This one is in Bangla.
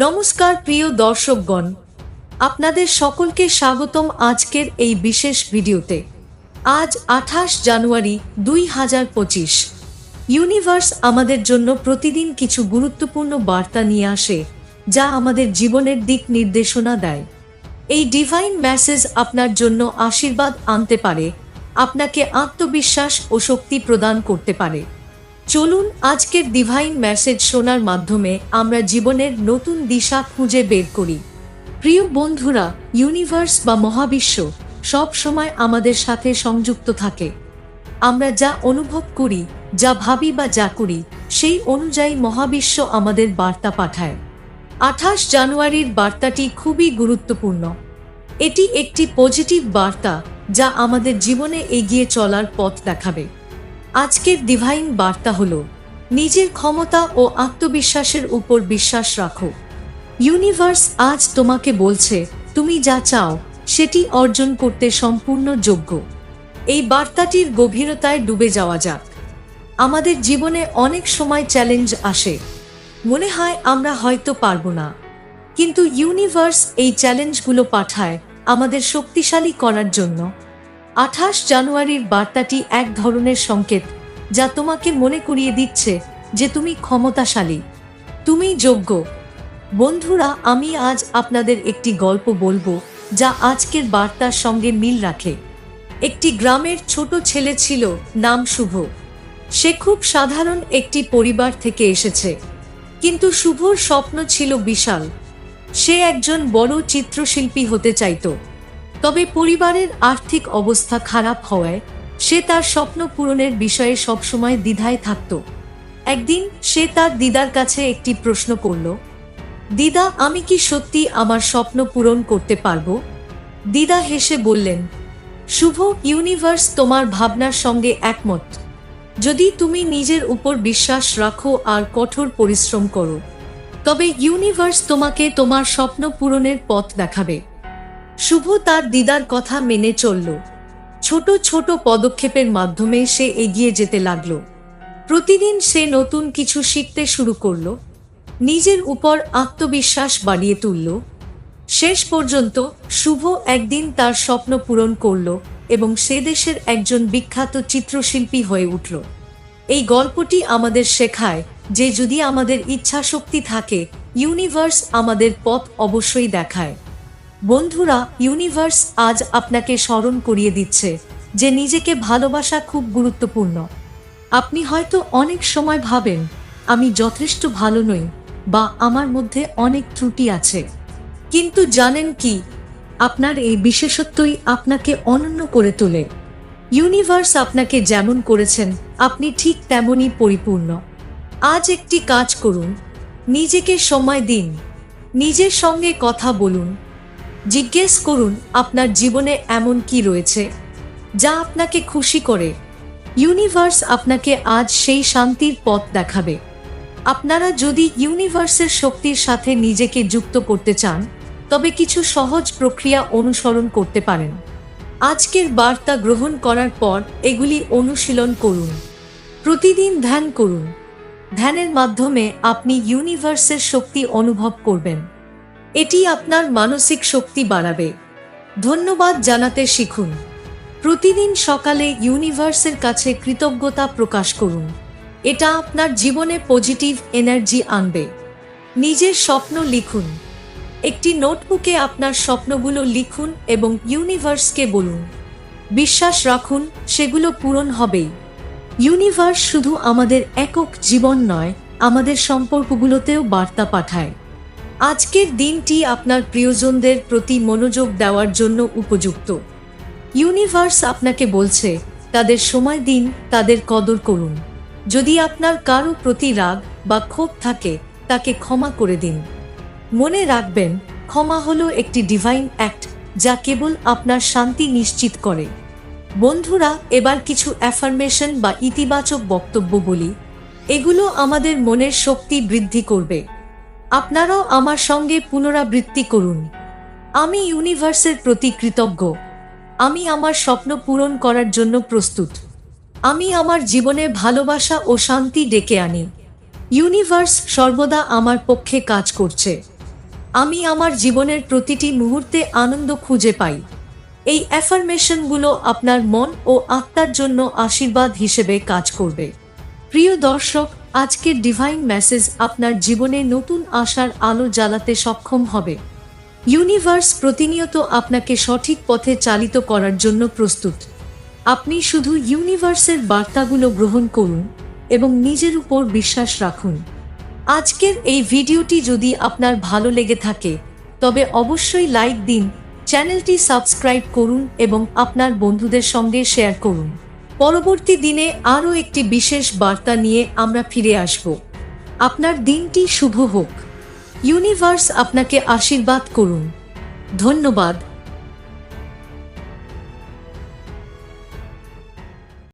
নমস্কার প্রিয় দর্শকগণ, আপনাদের সকলকে স্বাগতম আজকের এই বিশেষ ভিডিওতে। আজ আঠাশ জানুয়ারি দুই হাজার পঁচিশ। ইউনিভার্স আমাদের জন্য প্রতিদিন কিছু গুরুত্বপূর্ণ বার্তা নিয়ে আসে, যা আমাদের জীবনের দিক নির্দেশনা দেয়। এই ডিভাইন মেসেজ আপনার জন্য আশীর্বাদ আনতে পারে, আপনাকে আত্মবিশ্বাস ও শক্তি প্রদান করতে পারে। চলুন আজকের ডিভাইন মেসেজ শোনার মাধ্যমে আমরা জীবনের নতুন দিশা খুঁজে বের করি। প্রিয় বন্ধুরা ইউনিভার্স বা মহাবিশ্ব সব সময় আমাদের সাথে সংযুক্ত থাকে। আমরা যা অনুভব করি, যা ভাবি বা যা করি, সেই অনুযায়ী মহাবিশ্ব আমাদের বার্তা পাঠায়। আঠাশ জানুয়ারির বার্তাটি খুবই গুরুত্বপূর্ণ। এটি একটি পজিটিভ বার্তা যা আমাদের জীবনে এগিয়ে চলার পথ দেখাবে। আজকের ডিভাইন বার্তা হল, নিজের ক্ষমতা ও আত্মবিশ্বাসের উপর বিশ্বাস রাখো। ইউনিভার্স আজ তোমাকে বলছে, তুমি যা চাও, সেটি অর্জন করতে সম্পূর্ণ যোগ্য। এই বার্তাটির গভীরতায় ডুবে যাওয়া যাক। আমাদের জীবনে অনেক সময় চ্যালেঞ্জ আসে। মনে হয় আমরা হয়তো পারব না। কিন্তু ইউনিভার্স এই চ্যালেঞ্জগুলো পাঠায় আমাদের শক্তিশালী করার জন্য। আঠাশ জানুয়ারির বার্তাটি এক ধরনের সংকেত, যা তোমাকে মনে করিয়ে দিচ্ছে যে তুমি ক্ষমতাশালী। তুমি যোগ্য। বন্ধুরা, আমি আজ আপনাদের একটি গল্প বলব, যা আজকের বার্তার সঙ্গে মিল রাখে। একটি গ্রামের ছোট ছেলে ছিল, নাম শুভ। সে খুব সাধারণ একটি পরিবার থেকে এসেছে। কিন্তু শুভর স্বপ্ন ছিল বিশাল। সে একজন বড় চিত্রশিল্পী হতে চাইতো। তবে পরিবারের আর্থিক অবস্থা খারাপ হওয়ায় সে তার স্বপ্ন পূরণের বিষয়ে সবসময় দ্বিধায় থাকত। একদিন সে তার দিদার কাছে একটি প্রশ্ন করল, দিদা, আমি কি সত্যি আমার স্বপ্ন পূরণ করতে পারব? দিদা হেসে বললেন, শুভ ইউনিভার্স, তোমার ভাবনার সঙ্গে একমত। যদি তুমি নিজের উপর বিশ্বাস রাখো আর কঠোর পরিশ্রম করো, তবে ইউনিভার্স তোমাকে তোমার স্বপ্ন পূরণের পথ দেখাবে। শুভ তার দিদার কথা মেনে চলল। ছোট ছোট পদক্ষেপের মাধ্যমে সে এগিয়ে যেতে লাগল। প্রতিদিন সে নতুন কিছু শিখতে শুরু করল। নিজের উপর আত্মবিশ্বাস বাড়িয়ে তুলল। শেষ পর্যন্ত শুভ একদিন তার স্বপ্ন পূরণ করল এবং সে দেশের একজন বিখ্যাত চিত্রশিল্পী হয়ে উঠল। এই গল্পটি আমাদের শেখায় যে যদি আমাদের ইচ্ছা শক্তি থাকে ইউনিভার্স আমাদের পথ অবশ্যই দেখায়। বন্ধুরা ইউনিভার্স আজ আপনাকে স্মরণ করিয়ে দিচ্ছে যে নিজেকে ভালোবাসা খুব গুরুত্বপূর্ণ। আপনি হয়তো অনেক সময় ভাবেন, আমি যথেষ্ট ভালো নই বা আমার মধ্যে অনেক ত্রুটি আছে। কিন্তু জানেন কি? আপনার এই বিশেষত্বই আপনাকে অনন্য করে তোলে। ইউনিভার্স আপনাকে যেমন করেছেন, আপনি ঠিক তেমনই পরিপূর্ণ। আজ একটি কাজ করুন, নিজেকে সময় দিন, নিজের সঙ্গে কথা বলুন জিজ্ঞেস করুন আপনার জীবনে এমন কি রয়েছে, যা আপনাকে খুশি করে। ইউনিভার্স আপনাকে আজ সেই শান্তির পথ দেখাবে। আপনারা যদি ইউনিভার্সের শক্তির সাথে নিজেকে যুক্ত করতে চান, তবে কিছু সহজ প্রক্রিয়া অনুসরণ করতে পারেন। আজকের বার্তা গ্রহণ করার পর এগুলি অনুশীলন করুন। প্রতিদিন ধ্যান করুন। ধ্যানের মাধ্যমে আপনি ইউনিভার্সের শক্তি অনুভব করবেন। এটি আপনার মানসিক শক্তি বাড়াবে। ধন্যবাদ জানাতে শিখুন। প্রতিদিন সকালে ইউনিভার্সের কাছে কৃতজ্ঞতা প্রকাশ করুন। এটা আপনার জীবনে পজিটিভ এনার্জি আনবে। নিজের স্বপ্ন লিখুন। একটি নোটবুকে আপনার স্বপ্নগুলো লিখুন এবং ইউনিভার্সকে বলুন। বিশ্বাস রাখুন, সেগুলো পূরণ হবেই। ইউনিভার্স শুধু আমাদের একক জীবন নয়, আমাদের সম্পর্কগুলোতেও বার্তা পাঠায়। আজকের দিনটি আপনার প্রিয়জনদের প্রতি মনোযোগ দেওয়ার জন্য উপযুক্ত। ইউনিভার্স আপনাকে বলছে, তাদের সময় দিন, তাদের কদর করুন। যদি আপনার কারও প্রতি রাগ বা ক্ষোভ থাকে, তাকে ক্ষমা করে দিন। মনে রাখবেন, ক্ষমা হলো একটি ডিভাইন অ্যাক্ট যা কেবল আপনার শান্তি নিশ্চিত করে। বন্ধুরা, এবার কিছু অ্যাফার্মেশন বা ইতিবাচক বক্তব্য বলি। এগুলো আমাদের মনের শক্তি বৃদ্ধি করবে। আপনারাও আমার সঙ্গে পুনরাবৃত্তি করুন। আমি ইউনিভার্সের প্রতি কৃতজ্ঞ। আমি আমার স্বপ্ন পূরণ করার জন্য প্রস্তুত। আমি আমার জীবনে ভালোবাসা ও শান্তি ডেকে আনি। ইউনিভার্স সর্বদা আমার পক্ষে কাজ করছে। আমি আমার জীবনের প্রতিটি মুহূর্তে আনন্দ খুঁজে পাই। এই অ্যাফার্মেশনগুলো আপনার মন ও আত্মার জন্য আশীর্বাদ হিসেবে কাজ করবে। প্রিয় দর্শক আজকের ডিভাইন মেসেজ আপনার জীবনে নতুন আশার আলো জ্বালাতে সক্ষম হবে। ইউনিভার্স প্রতিনিয়ত আপনাকে সঠিক পথে চালিত করার জন্য প্রস্তুত। আপনি শুধু ইউনিভার্সের বার্তাগুলো গ্রহণ করুন এবং নিজের উপর বিশ্বাস রাখুন। আজকের এই ভিডিওটি যদি আপনার ভালো লেগে থাকে, তবে অবশ্যই লাইক দিন চ্যানেলটি সাবস্ক্রাইব করুন এবং আপনার বন্ধুদের সঙ্গে শেয়ার করুন। পরবর্তী দিনে আরও একটি বিশেষ বার্তা নিয়ে আমরা ফিরে আসব। আপনার দিনটি শুভ হোক। ইউনিভার্স আপনাকে আশীর্বাদ করুন। ধন্যবাদ।